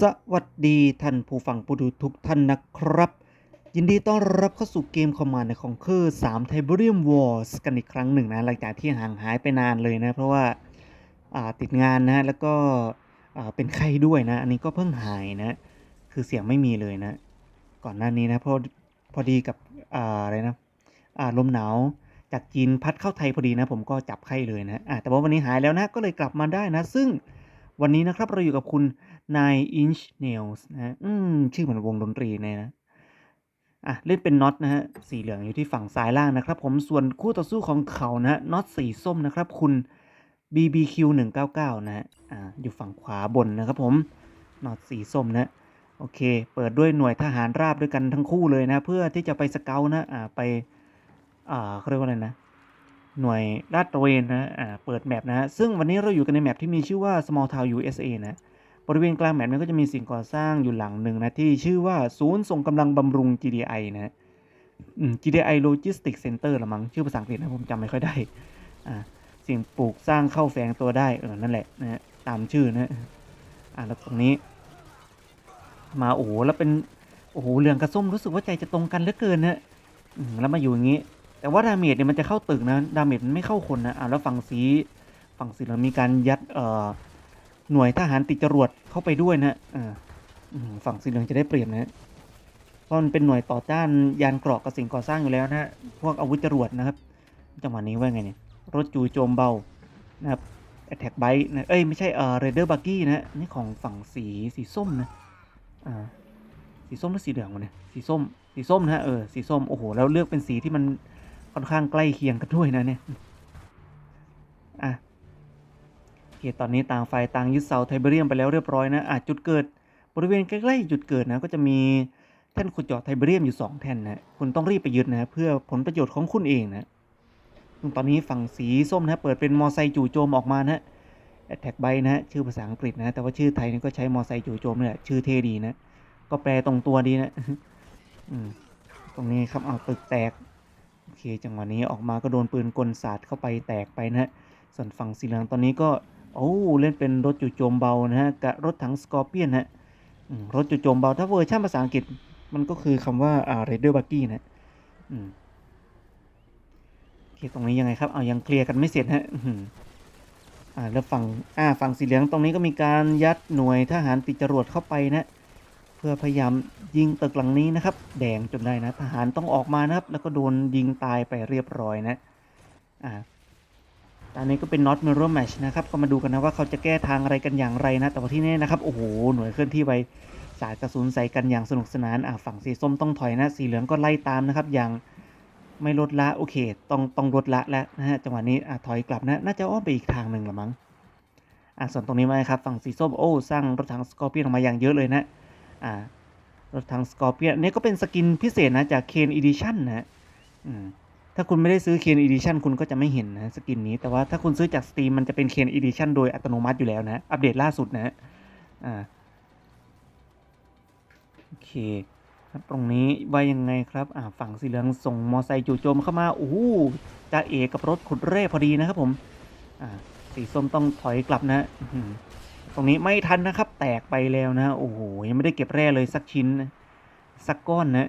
สวัสดีท่านผู้ฟังผู้ดูทุกท่านนะครับ ยินดีต้อนรับเข้าสู่เกมคอมมานด์ในของคือ3 t i b e r i u m Wars กันอีกครั้งหนึ่งนะ หลังจากที่ห่างหายไปนานเลยนะ เพราะว่าาติดงานนะ แล้วก็เป็นไข้ด้วยนะ อันนี้ก็เพิ่งหายนะ คือเสียงไม่มีเลยนะ ก่อนหน้านี้นะ เพราะพอดีกับออะไรนะลมหนาวจากจีนพัดเข้าไทยพอดีนะ ผมก็จับไข้เลยนะอ่าแต่ว่าวันนี้หายแล้วนะก็เลยกลับมาได้นะ ซึ่งวันนี้นะครับเราอยู่กับคุณ Nine Inch Nails นะฮะอืม ชื่อเหมือนวงดนตรีเลยนะ อะ เล่นเป็นน็อตนะฮะ สีเหลืองอยู่ที่ฝั่งซ้ายล่างนะครับ ผม ส่วนคู่ต่อสู้ของเขานะฮะน็อตสีส้มนะครับ คุณ BBQ 199นะฮะ อ่า อยู่ฝั่งขวาบนนะครับผม น็อตสีส้มนะ โอเค เปิดด้วยหน่วยทหารราบด้วยกันทั้งคู่เลยนะ เพื่อที่จะไปสเกลนะ อ่า ไป อ่าเขาเรียกว่าอะไรนะหน่วยลาดตระเวนนะ อ่า เปิดแมปนะฮะซึ่งวันนี้เราอยู่กันในแมปที่มีชื่อว่า Small Town USA นะ บริเวณกลางแมปนี้ก็จะมีสิ่งก่อสร้างอยู่หลังหนึ่งนะที่ชื่อว่าศูนย์ส่งกำลังบำรุง GDI นะ GDI Logistics Center ละมั้งชื่อภาษาอังกฤษนะผมจำไม่ค่อยได้อ่าสิ่งปลูกสร้างเข้าแฝงตัวได้เออนั่นแหละนะตามชื่อนะอ่าแล้วตรงนี้ มาโอ้โหแล้วเป็นโอ้โหเหลืองกับส้มรู้สึกว่าใจจะตรงกันเหลือเกินนะแล้วมาอยู่อย่างนี้ แต่ว่าดาเมจเนี่ยมันจะเข้าตึกนะดาเมจมันไม่เข้าคนนะอ่าแล้วฝั่งสีฝั่งสีเรามีการยัดเอ่อ หน่วยทหารติดจรวดเข้าไปด้วยนะอ่าฝั่งสีเหลืองจะได้เปรียบนะเพราะมันเป็นหน่วยต่อต้านยานเกราะกับสิ่งก่อสร้างอยู่แล้วนะพวกอาวุธจรวดนะครับ จังหวะนี้ว่าไงเนี่ย รถจูโจมเบานะครับ attack bike นะ เอ้ย ไม่ใช่เอ่อ raider buggy นะ นี่ของฝั่งสีสีส้มนะ อ่า สีส้มหรือสีเหลืองวะเนี่ย สีส้ม สีส้มนะฮะเออ สีส้ม โอ้โห แล้วเลือกเป็นสีที่มันค่อนข้างใกล้เคียงกันด้วยนะเนี่ย อะ ตอนนี้ต่างฝ่ายต่างยึดเสาไทเบเรียมไปแล้วเรียบร้อยนะอะจุดเกิด บริเวณใกล้ๆจุดเกิดนะก็จะมีแท่นขุดเจาะไทเบเรียมอยู่ 2 แท่นนะคุณต้องรีบไปยึดนะเพื่อผลประโยชน์ของคุณเองนะซึ่งตอนนี้ฝั่งสีส้มนะเปิดเป็นมอไซค์จู่โจมออกมานะ attack bike นะชื่อภาษาอังกฤษนะแต่ว่าชื่อไทยนี่ก็ใช้มอไซค์จู่โจมนี่แหละชื่อเท่ดีนะก็แปลตรงตัวดีนะตรงนี้ครับเอาตึกแตกโอเคจังหวะนี้ออกมาก็โดนปืนกลสาดเข้าไปแตกไปนะส่วนฝั่งสีเหลืองตอนนี้ก็ โอ้เล่นเป็นรถจู่โจมเบานะฮะกับรถถังสกอร์เปียนฮะรถจู่โจมเบาถ้าเวอร์ชันภาษาอังกฤษมันก็คือคำว่าอ่า Raider Buggy นะอืมโอเคตรงนี้ยังไงครับเอายังเคลียร์กันไม่เสร็จฮะอ่าแล้วฝั่งอ่าฝั่งสีเหลืองตรงนี้ก็มีการยัดหน่วยทหารติดจรวดเข้าไปนะ เพื่อพยายามยิงตึกหลังนี้นะครับ แดงจนได้นะ ทหารต้องออกมานะครับ แล้วก็โดนยิงตายไปเรียบร้อยนะ อ่า ตอนนี้ก็เป็น not mirror match นะครับก็มาดูกันนะว่าเขาจะแก้ทางอะไรกันอย่างไรนะ แต่ว่าที่แน่นะครับ โอ้โห หน่วยเคลื่อนที่ไปสายกระสุนใส่กันอย่างสนุกสนานอ่าฝั่งสีส้มต้องถอยนะ สีเหลืองก็ไล่ตามนะครับ อย่างไม่ลดละโอเค ต้องต้องลดละแล้วนะฮะจังหวะนี้อ่าถอยกลับนะน่าจะอ้อมไปอีกทางหนึ่งละมั้งอ่าส่วนตรงนี้มาครับฝั่งสีส้มโอ้สร้างรถถังสกอร์เปียนออกมาอย่างเยอะเลยนะอ่ารถถังสกอร์เปียนนี่ก็เป็นสกินพิเศษนะจากเคนอีดิชั่นนะฮะอืม ถ้าคุณไม่ได้ซื้อเคนอีดิชันคุณก็จะไม่เห็นนะสกินนี้ แต่ว่าถ้าคุณซื้อจากสตรีมมันจะเป็นเคนอีดิชันโดยอัตโนมัติอยู่แล้วนะ อัปเดตล่าสุดนะฮะอ่าโอเคครับตรงนี้ว่ายังไงครับอ่าฝั่งสีเหลืองส่งมอไซค์จู่โจมเข้ามาโอ้โหจ่าเอกกับรถขุดเร่พอดีนะครับผมอ่าสีส้มต้องถอยกลับนะตรงนี้ไม่ทันนะครับ แตกไปแล้วนะ โอ้โหยังไม่ได้เก็บแร่เลยสักชิ้น สักก้อนนะ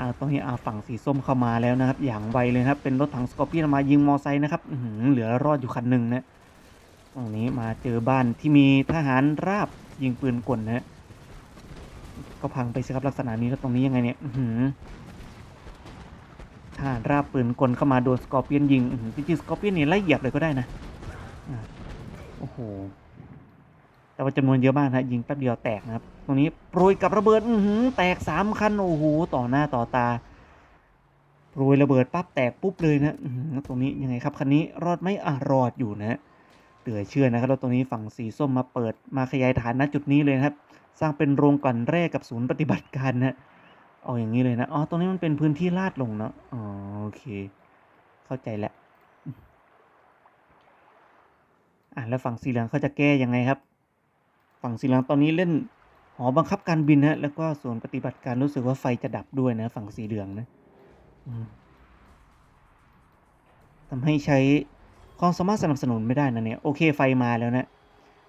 อ่าตรงนี้อ่าฝั่งสีส้มเข้ามาแล้วนะครับ อย่างไวเลยครับ เป็นรถถังสกอร์เปียนมายิงมอไซค์นะครับหเหลือรอดอยู่คันหนึ่งนะตรงนี้มาเจอบ้านที่มีทหารราบยิงปืนกลนะก็พังไปสิครับลักษณะนี้แล้วตรงนี้ยังไงเนี่ยหืทหารราบปืนกลเข้ามาโดนสกอร์เปียนยิงจริงๆสกอร์เปียนนี่ไล่เหยียบเลยก็ได้นะโอ้โห แต่ว่าจำนวนเยอะมากนะยิงแป๊บเดียวแตกนะครับ ตรงนี้โปรยกับระเบิดอือหือแตกสามคัน โอ้โห ต่อหน้าต่อตาโปรยระเบิดปั๊บแตกปุ๊บเลยนะตรงนี้ยังไงครับคันนี้รอดไหมอะรอดอยู่นะเหลือเชื่อนะครับแล้วตรงนี้ฝั่งสีส้มมาเปิดมาขยายฐานณจุดนี้เลยครับ สร้างเป็นโรงกลั่นแร่กับศูนย์ปฏิบัติการนะเอาอย่างนี้เลยนะ อ๋อ ตรงนี้มันเป็นพื้นที่ลาดลงเนาะ อ๋อ โอเค เข้าใจแล้ว อะ แล้วฝั่งสีเหลืองเขาจะแก้ยังไงครับ ฝั่งสีเหลืองตอนนี้เล่นหอบังคับการบินนะแล้วก็ส่วนปฏิบัติการรู้สึกว่าไฟจะดับด้วยนะ ฝั่งสีเหลืองนะทำให้ใช้ความสามารถสนับสนุนไม่ได้นะเนี่ย โอเคไฟมาแล้วนะ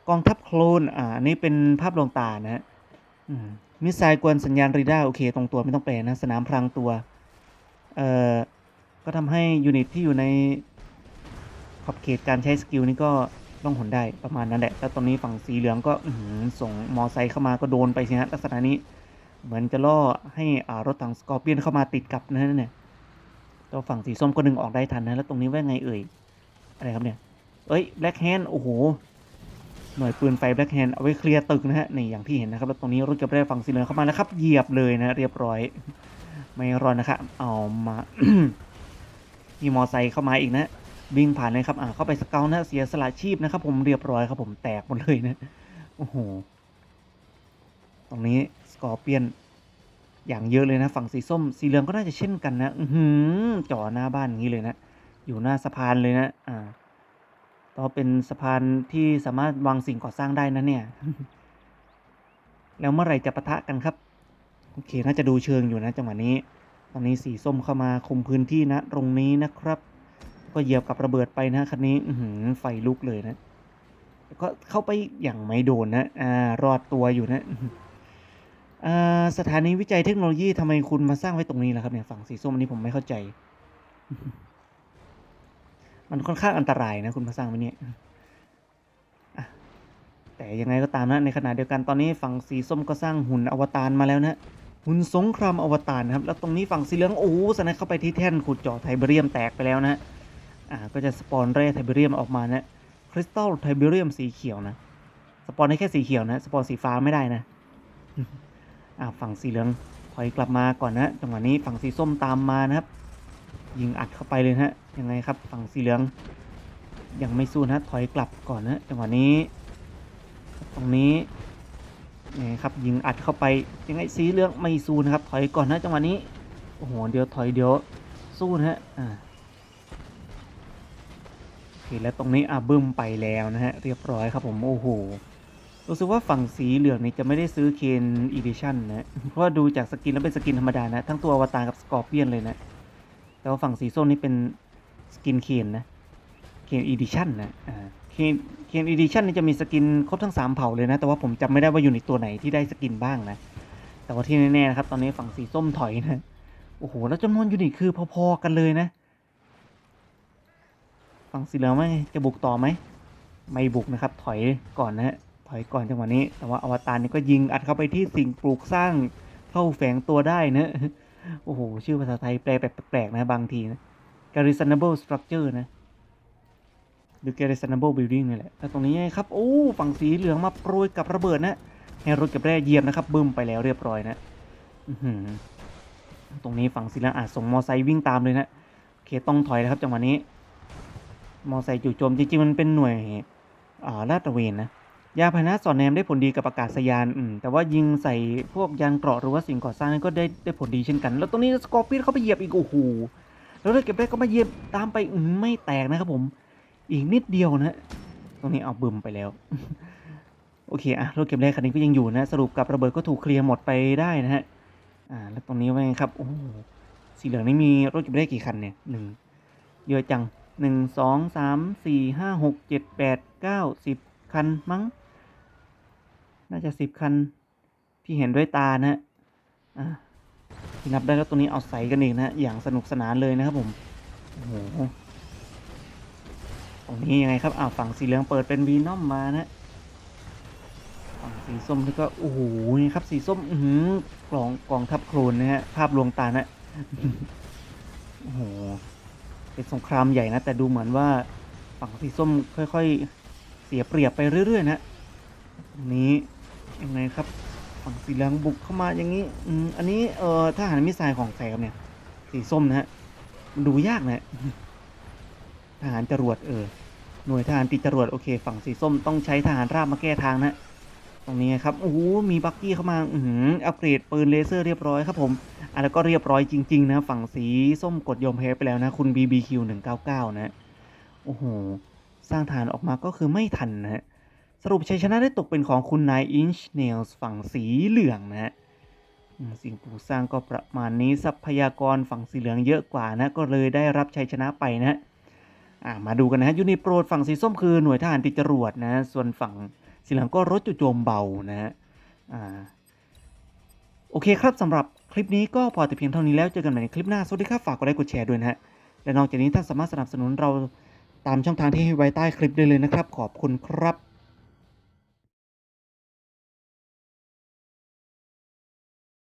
กองทัพโคลน อ่านนี้เป็นภาพลวงตานะฮะมิสไซล์กวนสัญญาณเรดาร์โอเค ตรงตัวไม่ต้องแปลนะ สนามพรางตัว เอ่อ ก็ทำให้ยูนิตที่อยู่ในขอบเขตการใช้สกิลนี้ก็ ต้องหนได้ประมาณนั้นแหละ แล้วตอนนี้ฝั่งสีเหลืองก็ส่งมอไซค์เข้ามาก็โดนไปสิฮะลักษณะนี้ เหมือนจะล่อให้รถถังสกอร์เปียนเข้ามาติดกับนั่นเนี่ยตัวฝั่งสีส้มก็ดึงออกได้ทันนะแล้วตรงนี้ว่าไงเอ่ยอะไรครับเนี่ย เอ้ยแบล็กแฮนโอ้โหหน่วยปืนไฟแบล็กแฮนเอาไว้เคลียร์ตึกนะฮะนี่อย่างที่เห็นนะครับแล้วตรงนี้รถเก็บได้ฝั่งสีเหลืองเข้ามาแล้วครับเหยียบเลยนะ เรียบร้อย ไม่รอดนะครับเอามามีมอไซค์เข้ามาอีกนะ วิ่งผ่านเลยครับ อ่าเข้าไปสเกลนะเสียสละชีพนะครับผมเรียบร้อยครับผมแตกหมดเลยนะโอ้โหตรงนี้สกอร์เปียน อย่างเยอะเลยนะ ฝั่งสีส้ม สีเหลืองก็น่าจะเช่นกันนะอือหือจ่อหน้าบ้านอย่างนี้เลยนะ อยู่หน้าสะพานเลยนะ อ่าต่อเป็นสะพานที่สามารถวางสิ่งก่อสร้างได้นะเนี่ย แล้วเมื่อไหร่จะปะทะกันครับ โอเค น่าจะดูเชิงอยู่นะจังหวะนี้ ตอนนี้สีส้มเข้ามาคุมพื้นที่นะ ตรงนี้นะครับ ก็เหยียบกับระเบิดไปนะคันนี้อืไฟลุกเลยนะแล้วก็เข้าไปอย่างไม่โดนนะอ่ารอดตัวอยู่นะสถานีวิจัยเทคโนโลยีทำไมคุณมาสร้างไว้ตรงนี้ล่ะครับเนี่ยฝั่งสีส้มอันนี้ผมไม่เข้าใจ มันค่อนข้างอันตรายนะ คุณมาสร้างไว้เนี่ยแต่ยังไงก็ตามนะในขณะเดียวกันตอนนี้ฝั่งสีส้มก็สร้างหุ่นอวตารมาแล้วนะหุ่นสงครามอวตารนะครับ แล้วตรงนี้ฝั่งสีเหลืองโอ้สนะเข้าไปที่แท่นขุดเจาะไทเบเรียมแตกไปแล้วนะ อ่าก็จะสปอนแร่ไทเบเรียมออกมานะคริสตัลไทเบเรียมสีเขียวนะ สปอนได้แค่สีเขียวนะ สปอนสีฟ้าไม่ได้นะ อ่าฝั่งสีเหลืองถอยกลับมาก่อนนะจังหวะนี้ฝั่งสีส้มตามมานะครับ ยิงอัดเข้าไปเลยนะฮะยังไงครับ ฝั่งสีเหลือง ยังไม่สู้นะถอยกลับก่อนนะจังหวะนี้ ตรงนี้ยังไงครับยิงอัดเข้าไปยังไงสีเหลืองไม่สู้นะครับ ถอยก่อนนะจังหวะนี้โอ้โหเดี๋ยวถอยเดี๋ยวสู้นะฮะอ่า แล้วตรงนี้อะบึ้มไปแล้วนะฮะ เรียบร้อยครับผมโอ้โหรู้สึกว่าฝั่งสีเหลืองนี่จะไม่ได้ซื้อเคนอีดิชั่นนะ เพราะว่าดูจากสกินแล้วเป็นสกินธรรมดานะ ทั้งตัวอวตารกับสกอร์เปียนเลยนะ แต่ว่าฝั่งสีส้มนี่เป็นสกินเคนนะเคนอีดิชั่นนะอ่าเคนเคนอีดิชั่นนี่จะมีสกินครบทั้งสามเผ่าเลยนะ แต่ว่าผมจำไม่ได้ว่าอยู่ในตัวไหนที่ได้สกินบ้างนะ แต่ว่าที่แน่ๆนะครับตอนนี้ฝั่งสีส้มถอยนะ โอ้โห แล้วจำนวนยูนิตคือพอๆกันเลยนะ ฝั่งสีเหลืองไหมจะบุกต่อไหมไม่บุกนะครับ ถอยก่อนนะฮะถอยก่อนจังหวะนี้ แต่ว่าอวตารนี่ก็ยิงอัดเข้าไปที่สิ่งปลูกสร้างเข้าแฝงตัวได้นะโอ้โห ชื่อภาษาไทยแปลแปลกๆนะบางทีนะ garrisonable structure นะหรือ garrisonable building นี่แหละแล้วตรงนี้ไงครับ โอ้ ฝั่งสีเหลืองมาโปรยกับระเบิดนะให้รถเก็บแร่เยียบนะครับบึ้มไปแล้วเรียบร้อยนะตรงนี้ฝั่งสีเหลืองอาจส่งมอไซค์วิ่งตามเลยนะ โอเค ต้องถอยนะครับจังหวะนี้ มอไซค์จู่โจมจริงๆมันเป็นหน่วยลาดตระเวนนะยาพาหนะสอดแนมได้ผลดีกับอากาศยานอืมแต่ว่ายิงใส่พวกยานเกราะหรือว่าสิ่งก่อสร้างนั้นก็ได้ได้ผลดีเช่นกัน แล้วตรงนี้สกอร์เปียนเข้าไปเหยียบอีกโอ้โหแล้วรถเก็บได้ก็มาเหยียบตามไปไม่แตกนะครับผม อีกนิดเดียวนะ ตรงนี้เอาบึมไปแล้ว โอเคอะรถเก็บได้คันนี้ก็ยังอยู่นะ สรุปกับระเบิดก็ถูกเคลียร์หมดไปได้นะฮะอ่าแล้วตรงนี้ว่าไงครับโอ้โหสีเหลืองนี่มีรถเก็บได้กี่คันเนี่ยหนึ่งเยอะจัง หนึ่งสองสามสี่ห้าหกเจ็ดแปดเก้าสิบคันมั้ง น่าจะสิบคันที่เห็นด้วยตานะฮะที่นับได้แล้วตรงนี้เอาใส่กันเองนะฮะอย่างสนุกสนานเลยนะครับผม โอ้โห ตรงนี้ยังไงครับอ้าวฝั่งสีเหลืองเปิดเป็นวีนอมมานะฝั่งสีส้มนี่ก็โอ้โหนี่ครับสีส้ม อือหือกล่องกล่องทัพโครนนะฮะภาพลวงตานะโอ้โห เป็นสงครามใหญ่นะ แต่ดูเหมือนว่าฝั่งสีส้มค่อย ๆ เสียเปรียบไปเรื่อยๆนะตรงนี้ยังไงครับ ฝั่งสีเหลืองบุกเข้ามาอย่างนี้อืมอันนี้เอ่อทหารมิสไซล์ของใครครับเนี่ย สีส้มนะฮะมันดูยากนะทหารจรวดเออหน่วยทหารติดจรวดโอเค ฝั่งสีส้มต้องใช้ทหารราบมาแก้ทางนะ ตรงนี้ครับโอ้โหมีบักกี้เข้ามาอือหืออัปเกรดปืนเลเซอร์เรียบร้อยครับผมอะแล้วก็เรียบร้อยจริง ๆ นะ ฝั่งสีส้มกดยอมแพ้ไปแล้วนะ คุณ BBQ 199 นะโอ้โหสร้างฐานออกมาก็คือไม่ทันนะฮะสรุปชัยชนะได้ตกเป็นของคุณนายอินชเนลส์ฝั่งสีเหลืองนะฮะสิ่งปลูกสร้างก็ประมาณนี้ทรัพยากรฝั่งสีเหลืองเยอะกว่านะ ก็เลยได้รับชัยชนะไปนะอ่ามาดูกันนะฮะยูนิโปรดฝั่งสีส้มคือหน่วยทหารติดจรวดนะ ส่วนฝั่ง สีเหลืองก็รถจุดโจมเบานะฮะโอเคครับสำหรับคลิปนี้ก็พอแต่เพียงเท่านี้แล้วเจอกันใหม่ในคลิปหน้า สวัสดีครับ ฝากกดไลค์กดแชร์ด้วยนะฮะ และนอกจากนี้ท่านสามารถสนับสนุนเราตามช่องทางที่ให้ไว้ใต้คลิปได้เลยนะครับ ขอบคุณครับ